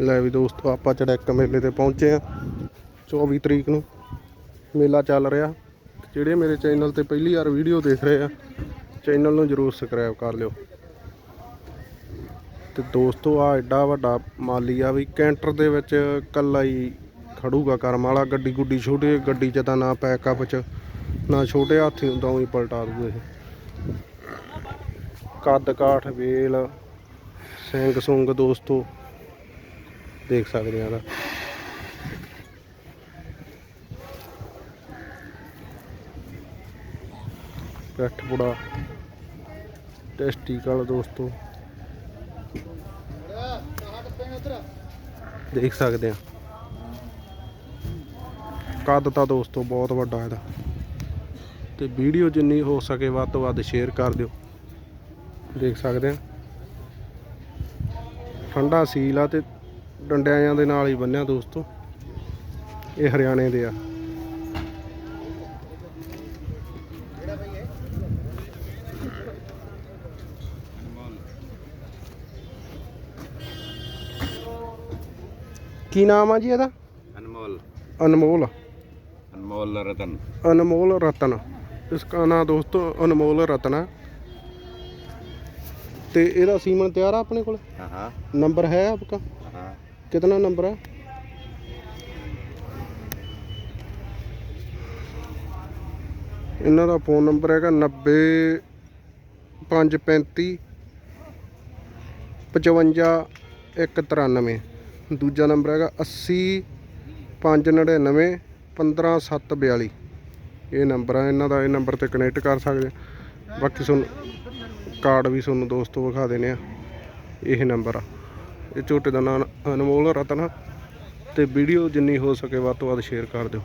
ਲੈ ਵੀ ਦੋਸਤੋ, ਆਪਾਂ ਚੜੈਕ ਮੇਲੇ ਤੇ ਪਹੁੰਚੇ ਆ 24 ਤਰੀਕ ਨੂੰ ਮੇਲਾ ਚੱਲ ਰਿਹਾ। ਜਿਹੜੇ ਮੇਰੇ ਚੈਨਲ ਤੇ ਪਹਿਲੀ ਵਾਰ ਵੀਡੀਓ ਦੇਖ ਰਹੇ ਆ, ਚੈਨਲ ਨੂੰ ਜਰੂਰ ਸਬਸਕ੍ਰਾਈਬ ਕਰ ਲਿਓ। ਤੇ ਦੋਸਤੋ ਆ ਐਡਾ ਵੱਡਾ ਮਾਲੀ ਆ ਵੀ ਕੈਂਟਰ ਦੇ ਵਿੱਚ ਕੱਲਾ ਹੀ ਖੜੂਗਾ ਕਰਮ ਵਾਲਾ। ਗੱਡੀ ਗੁੱਡੀ ਛੋਟੀ ਗੱਡੀ 'ਚ ਤਾਂ ਨਾ ਪੈਕਅਪ 'ਚ, ਨਾ ਛੋਟੇ ਹਾਥੀ ਹੁੰਦਾ ਉਹੀ ਪਲਟਾ ਦੂ ਇਹ। ਕੱਦ ਕਾਠ, ਵੇਲ, ਸਿੰਘ ਸੁੰਗ ਦੋਸਤੋ। ਦੇਖ ਸਕਦੇ ਆ ਦਾ ਪੈਠ ਬੁੜਾ ਟੈਸਟੀਕਲ ਦੋਸਤੋ। ਦੇਖ ਸਕਦੇ ਆ ਕੱਦ ਤਾਂ ਦੋਸਤੋ ਬਹੁਤ ਵੱਡਾ ਇਹਦਾ। ਤੇ ਵੀਡੀਓ ਜਿੰਨੀ ਹੋ ਸਕੇ ਵੱਧ ਤੋਂ ਵੱਧ ਸ਼ੇਅਰ ਕਰ ਦਿਓ। ਦੇਖ ਸਕਦੇ ਆ ਠੰਡਾ ਸੀਲ ਆ ਤੇ ਡੰਡਿਆਂ ਦੇ ਨਾਲ ਹੀ ਬੰਨਿਆ ਦੋਸਤੋ। ਇਹ ਹਰਿਆਣੇ ਦੇ ਆ। ਕੀ ਨਾਮ ਆ ਜੀ ਇਹਦਾ? ਅਨਮੋਲ। ਅਨਮੋਲ। ਅਨਮੋਲ ਰਤਨ। ਅਨਮੋਲ ਰਤਨ। ਇਸ ਦਾ ਨਾਮ ਦੋਸਤੋ ਅਨਮੋਲ ਰਤਨ ਆ। ਤੇ ਇਹਦਾ ਸੀਮਨ ਤਿਆਰ ਆ ਆਪਣੇ ਕੋਲ? ਹਾਂ ਹਾਂ। ਨੰਬਰ ਹੈ ਆਪਕਾ? हाँ ਕਿਤਨਾ ਨੰਬਰ ਹੈ ਇਹਨਾਂ ਦਾ ਫੋਨ ਨੰਬਰ ਹੈਗਾ 90 535 55 193 ਦੂਜਾ ਨੰਬਰ ਹੈਗਾ 80 599 15742 ਇਹ ਨੰਬਰ ਆ, ਇਹਨਾਂ ਦਾ ਇਹ ਨੰਬਰ ਤੇ ਕਨੈਕਟ ਕਰ ਸਕਦੇ ਬਾਕੀ ਤੁਹਾਨੂੰ ਕਾਰਡ ਵੀ ਤੁਹਾਨੂੰ ਦੋਸਤੋ ਵਿਖਾ ਦੇਣੇ ਆ। ਇਹ ਨੰਬਰ ਆ। ਇਹ ਝੋਟੇ ਦਾ ਨਾਮ ਅਨਮੋਲ ਰਤਨ ਆ। ਤੇ ਵੀਡੀਓ ਜਿੰਨੀ ਹੋ ਸਕੇ ਵੱਧ ਤੋਂ ਵੱਧ ਸ਼ੇਅਰ ਕਰ ਦਿਓ।